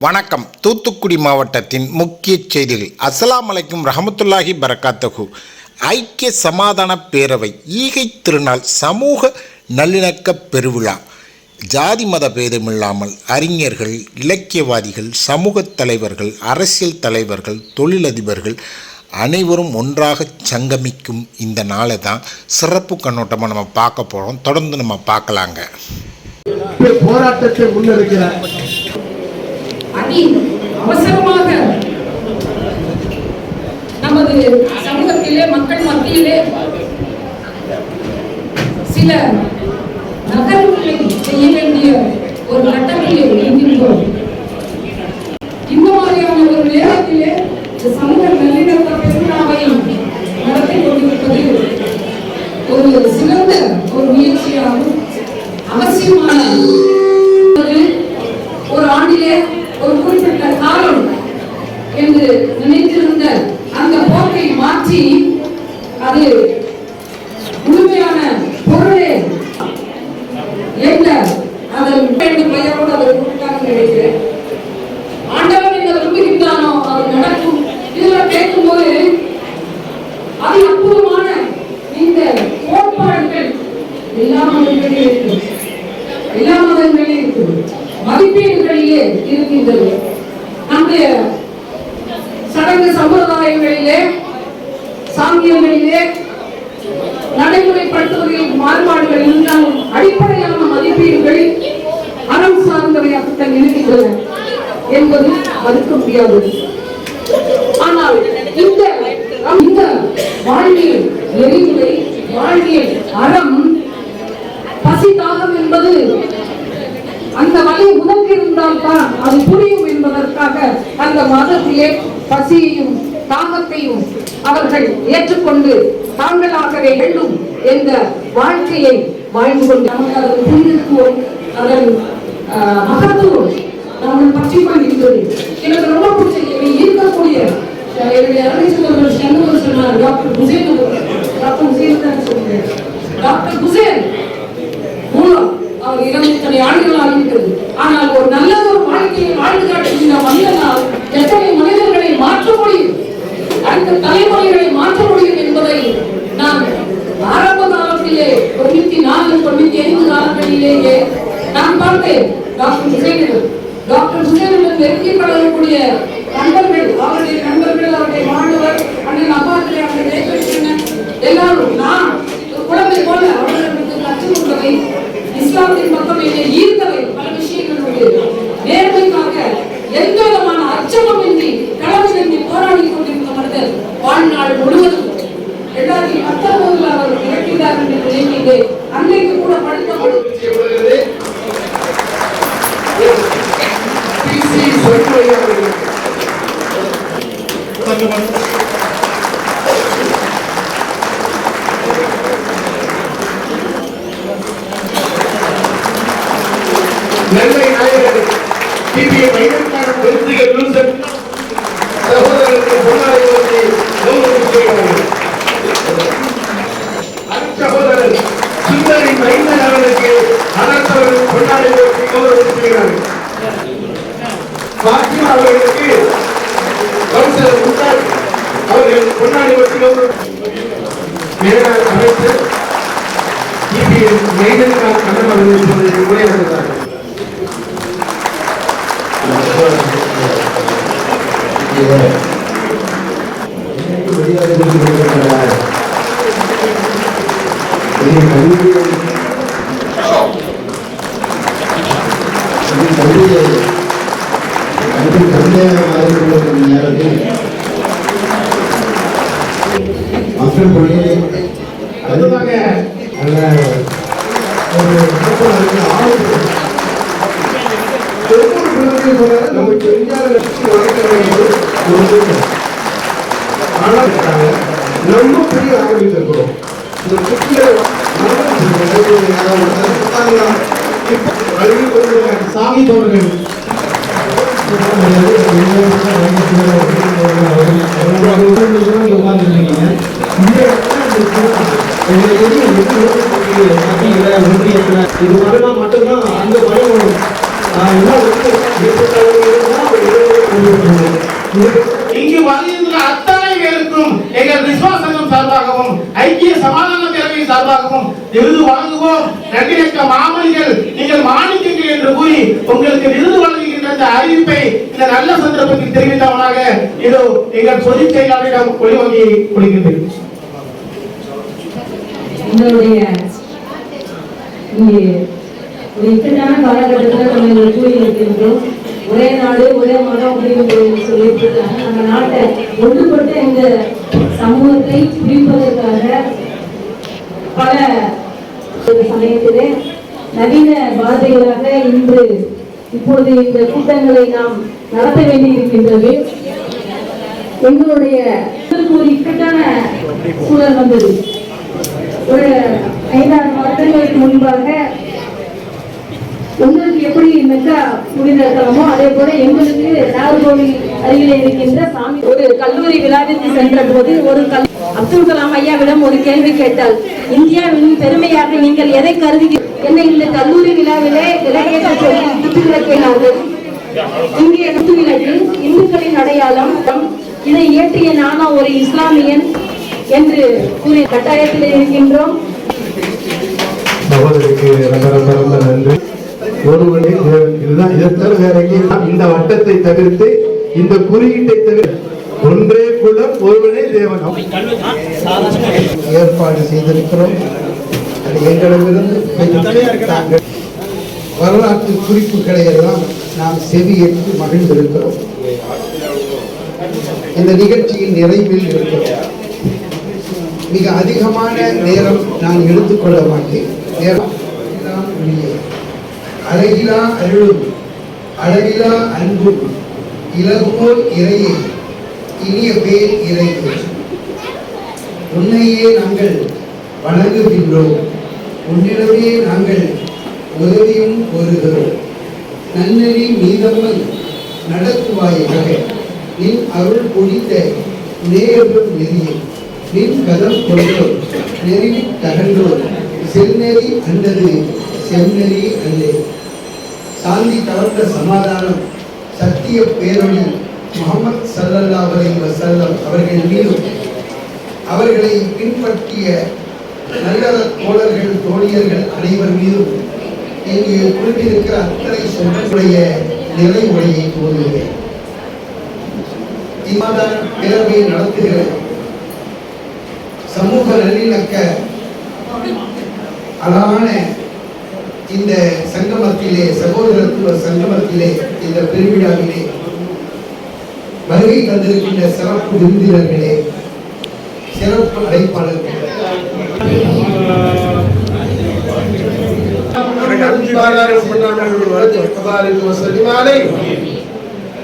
வணக்கம். தூத்துக்குடி மாவட்டத்தின் முக்கிய செய்திகள். அஸ்லாம் அலைக்கும் ரஹமத்துல்லாஹி பரகாத்தகு ஐக்கிய சமாதான பேரவை ஈகை திருநாள் சமூக நல்லிணக்க பெருவிழா. ஜாதி மத பேதமில்லாமல் அறிஞர்கள் இலக்கியவாதிகள் சமூக தலைவர்கள் அரசியல் தலைவர்கள் தொழிலதிபர்கள் அனைவரும் ஒன்றாக சங்கமிக்கும் இந்த நாளை தான் சிறப்பு கண்ணோட்டமாக நம்ம பார்க்க போகிறோம் தொடர்ந்து நம்ம பார்க்கலாங்க. போராட்டத்தை முன்னெடுக்கிறார் அதி அவசரமாக நமது சமூகத்திலே மக்கள் மத்தியிலே சில நகர்வுகளை செய்ய வேண்டிய ஒரு கட்டத்திலே இருக்கின்றோம் இந்த மாதிரியான ஒரு நேரத்திலே இந்த சமூக அது முழுமையான பொருளே. என்ன? அதன் இரண்டு பெயரோடு அதை கொடுத்தாங்க நினைக்கிறேன். ஆண்டவன் என்ன விரும்புகின்றானோ அது நடக்கும். இதுல கேட்கும்போது அது அற்புதமான இந்த கோட்பாடுகள் எல்லா மதங்களிலும் இருக்கும். எல்லா மதங்களிலும் இருக்கும். மதிப்பீடுகளிலே இருக்கின்றது. நம்முடைய இருக்கின்றன என்பது மறுக்க முடியாதது. ஆனால் இந்த இந்த வாழ்வியல் நெறிமுறை வாழ்வியல் அறம் பசி தாகம் என்பது அந்த வழி உனக்கு இருந்தால்தான் அது புரியும் என்பதற்காக அந்த மதத்திலே பசியையும் தாகத்தையும் அவர்கள் ஏற்றுக்கொண்டு தாங்களாகவே வேண்டும் என்ற வாழ்க்கையை வாழ்ந்து கொண்டு நமக்கு அதன் அதன் மகத்துவம் நான் பற்றி கொள்கின்றது எனக்கு ரொம்ப பிடிச்ச என்னை ஈர்க்கக்கூடிய அஹ், என்னுடைய அரவிந்தர் சண்முகம் சொன்னார் டாக்டர் குசேன் டாக்டர் குசேன் தான் சொல்றேன் டாக்டர் குசேன் மூலம் அவர் இறந்து இத்தனை ஆண்டுகள் ஆகிவிட்டது. ஆனால் ஒரு நல்ல ஒரு வாழ்க்கையை வாழ்ந்து காட்டுகின்ற மனிதனால் எத்தனை மனிதர்களை மாற்ற முடியும்? அடுத்த தலைமுறைகளை மாற்ற முடியும் என்பதை நான் ஆரம்ப காலத்திலே தொண்ணூத்தி நாலு தொண்ணூத்தி ஐந்து காலங்களிலேயே நான் பார்த்தேன். டாக்டர் ஹுசேனிடம் ஹுசேனிடம் நெருங்கி பழகக்கூடிய நண்பர்கள் அவருடைய நண்பர்கள் அவருடைய மாணவர் அண்ணன் அப்பாத்திரை அவருடைய ஜெயகிருஷ்ணன் எல்லாரும் நான் ஒரு குழந்தை போல அவர்களுக்கு கற்றுக் கொடுத்தவை. இஸ்லாத்தின் பக்கம் என்னை ஈர்த்தவை. பல விஷயங்கள் உண்டு. நேர்மைக்காக எந்த விதமான அச்சமுமின்றி நின்று போராடி கொண்டிருந்த மனிதர் வாழ்நாள் முழுவதும். இரண்டாயிரத்தி பத்தொன்பதுல அவர் இறக்கிறார் என்று நினைக்கின்றேன் அன்றைக்கு கூட படுத்த நெல்லை நாயகர் டிபிஏ மையக்கான பொருத்திகள் வில்சன் சகோதரருக்கு பொன்னாடை ஓட்டி சுந்தரி மைந்தன் அவர்களுக்கு அரசவர்கள் கொண்டாடி ஓட்டி பாத்திமா அவர்களுக்கு கவுன்சிலர் அவர்கள் கொண்டாடி கௌரவம் அமைச்சர் டிபிஎம் அவர்கள் உரையாடுகிறார்கள் மக்கள் பணியை அதுவாக ஒரு ஆளுநர் ஒவ்வொரு குழந்தையும் நமக்கு தெரியாத வளர்க்க வேண்டியது ஒரு ஆனால் நம்ம பெரிய ஆரம்பித்திருக்கிறோம் இந்த குட்டியை சாமி தோழர்கள். வாங்குவோம் விருது வாங்குவோம் நன்றியக்க மாமணிகள் நீங்கள் மாணிக்கங்கள் என்று கூறி உங்களுக்கு விருது வழங்குகின்ற அந்த அறிவிப்பை இந்த நல்ல சந்தர்ப்பத்தில் தெரிவித்தவனாக இதோ எங்கள் பொதுச் செயலாளரிடம் ஒளிவங்கி கொடுக்கின்றேன் எங்களுடைய ஒரு இக்கட்டான காலகட்டத்தில் நம்ம இங்க கூடி ஒரே நாடு ஒரே மதம் அப்படின்னு சொல்லிட்டு இருக்காங்க. நம்ம நாட்டை ஒன்றுபட்டு இந்த சமூகத்தை பிடிப்பதற்காக பல சமயத்திலே நவீன பாரதிகளாக இன்று இப்பொழுது இந்த கூட்டங்களை நாம் நடத்த வேண்டியிருக்கின்றது. எங்களுடைய ஒரு இக்கட்டான சூழல் வந்தது. ஒரு ஐந்தாறு வருடங்களுக்கு முன்பாக உங்களுக்கு எப்படி மெக்கா புனித அதே போல எங்களுக்கு நாகர்கோவில் அருகிலே இருக்கின்ற சாமி ஒரு கல்லூரி விழாவிற்கு சென்ற போது ஒரு கல் அப்துல் கலாம் ஐயாவிடம் ஒரு கேள்வி கேட்டால் இந்தியாவின் பெருமையாக நீங்கள் எதை கருதி என்னை இந்த கல்லூரி விழாவிலே விலகேற்ற சொல்லி குத்து விளக்கினார்கள் இங்கே குத்து இந்துக்களின் அடையாளம் இதை இயற்றிய நானா ஒரு இஸ்லாமியன் என்று கூறிய கட்டாயத்தில் இருக்கின்றோம். சகோதரிக்கு ரொம்ப ரொம்ப ரொம்ப நன்றி. ஒருவனே இதுதான் இதை தவிர வேற இந்த வட்டத்தை தவிர்த்து இந்த குறியீட்டை தவிர ஒன்றே குலம் ஒருவனே தேவனம் ஏற்பாடு செய்திருக்கிறோம். அது எங்களிடமிருந்து தாங்கள். வரலாற்று குறிப்புகளை எல்லாம் நாம் செவியேற்று மகிழ்ந்திருக்கிறோம். இந்த நிகழ்ச்சியின் நிறைவில் இருக்கிறோம். மிக அதிகமான நேரம் நான் எடுத்துக்கொள்ள மாட்டேன். நேரம். அழகிலா அருளும். அளவிலா அன்பும். இலகுவோல் இறையை இனிய பேர் இறைக்கு உன்னையே நாங்கள் வணங்குகின்றோம். உன்னிடமே நாங்கள் உதவியும் கோருகிறோம். நன்னறி மீதம்மை நடத்துவாயாக. நின் அருள் பொழித்த நேரும் நெறியை. நின் கதம் கொண்டோம் நெறி தகன்றோம் செந்நெறி அண்டது செந்நெறி அல்லே. சாந்தி கலந்த சமாதானம் சத்திய பேரொழி முகமது சல்லல்லா அலைஹி வஸல்லம் அவர்கள் மீதும் அவர்களை பின்பற்றிய நல்ல தோழர்கள் தோழியர்கள் அனைவர் மீதும் இங்கே குழுமியிருக்கிற அத்தனை சொல்லுடைய நிலை உரையை கூறுகிறேன் இம்மாத பேரவையை நடத்துகிற சமூக நல்லிணக்க அழகான இந்த சங்கமத்திலே சகோதரத்துவ சங்கமத்திலே இந்த பெருவிழாவிலே வருகை தந்திருக்கின்ற சிறப்பு விருந்தினர்களே சிறப்பு அழைப்பாளர்களே.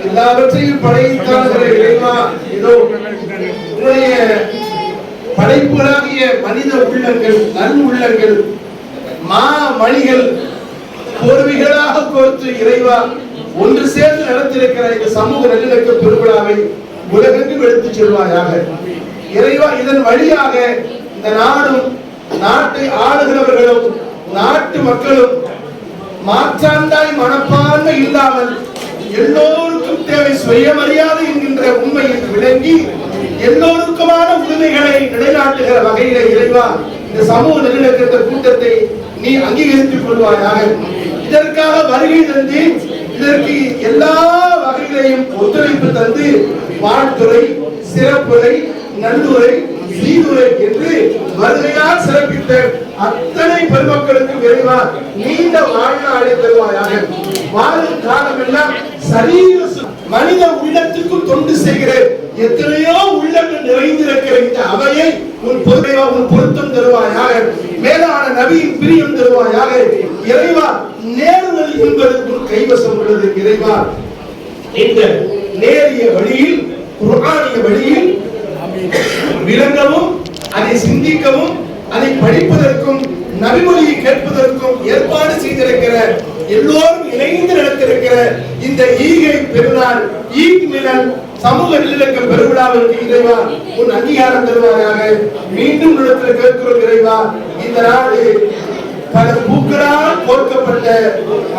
எல்லாவற்றையும் படைத்தாகிற இறைவா இதோ உன்னுடைய படைப்புகளாகிய மனித உள்ளங்கள் நல் உள்ளங்கள் மா மணிகள் போர்வைகளாக கோர்த்து இறைவா ஒன்று சேர்ந்து நடத்திருக்கிற இந்த சமூக நல்லிணக்க திருவிழாவை உலகெங்கும் எடுத்துச் செல்வாயாக. இறைவா இதன் வழியாக இந்த நாடும் நாட்டை ஆளுகிறவர்களும் நாட்டு மக்களும் மாற்றாந்தாய் மனப்பான்மை இல்லாமல் எல்லோருக்கும் தேவை சுயமரியாதை என்கின்ற உண்மை என்று விளங்கி எல்லோருக்குமான உரிமைகளை நிலைநாட்டுகிற வகையில இறைவா இந்த சமூக நல்லிணக்கத்த கூட்டத்தை நீ அங்கீகரித்துக் கொள்வாயாக. இதற்காக வருகை தந்து இதற்கு எல்லா வகைகளையும் ஒத்துழைப்பு தந்து வாழ்த்துறை சிறப்புரை நல்லுரை சீதுரை என்று வருகையால் சிறப்பித்த அத்தனை பெருமக்களுக்கு விரைவா நீண்ட வாழ்நாளை தருவாயாக. வாழும் காலமெல்லாம் சரீர சு- மனித உள்ளத்துக்கும் தொண்டு செய்கிறேன். எத்தனையோ உள்ளங்கள் நிறைந்திருக்கிற இந்த அவையை உன் பொறுமையா உன் பொருத்தம் தருவாயாக மேலான நபியின் பிரியம் தருவாயாக இறைவா நேருதல் என்பது உன் கைவசம் உள்ளது இறைவா. இந்த நேரிய வழியில் குரானிய வழியில் விளங்கவும் அதை சிந்திக்கவும் அதை படிப்பதற்கும் நபிமொழியை கேட்பதற்கும் ஏற்பாடு செய்திருக்கிற எல்லோரும் இணைந்து நடத்திருக்கிற இந்த ஈகை பெருநாள் ஈத் மிலன் சமூக நல்லிணக்க பெருவிழாவிற்கு இறைவா உன் அங்கீகாரம் தருவாயாக. மீண்டும் நடத்தில கேட்கிறோம் இறைவா இந்த நாடு பல பூக்களால் கோர்க்கப்பட்ட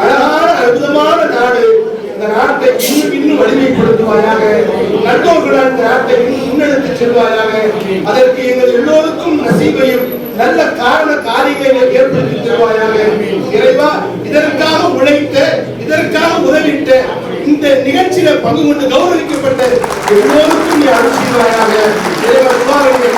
அழகான அற்புதமான நாடு. இந்த நாட்டை இன்னும் இன்னும் வலிமைப்படுத்துவாயாக நட்போர்களால் இந்த நாட்டை இன்னும் முன்னெடுத்து செல்வாயாக. அதற்கு எங்கள் எல்லோருக்கும் நசீபையும் நல்ல காரண காரியங்களை ஏற்படுத்தி தருவாயாக இறைவா இதற்காக உழைத்த இதற்காக உதவிட்ட இந்த நிகழ்ச்சியில பங்கு கொண்டு கௌரவிக்கப்பட்ட எல்லோருக்கும் நீ அனுப்பிடுவாயாக இறைவா துவாரங்களை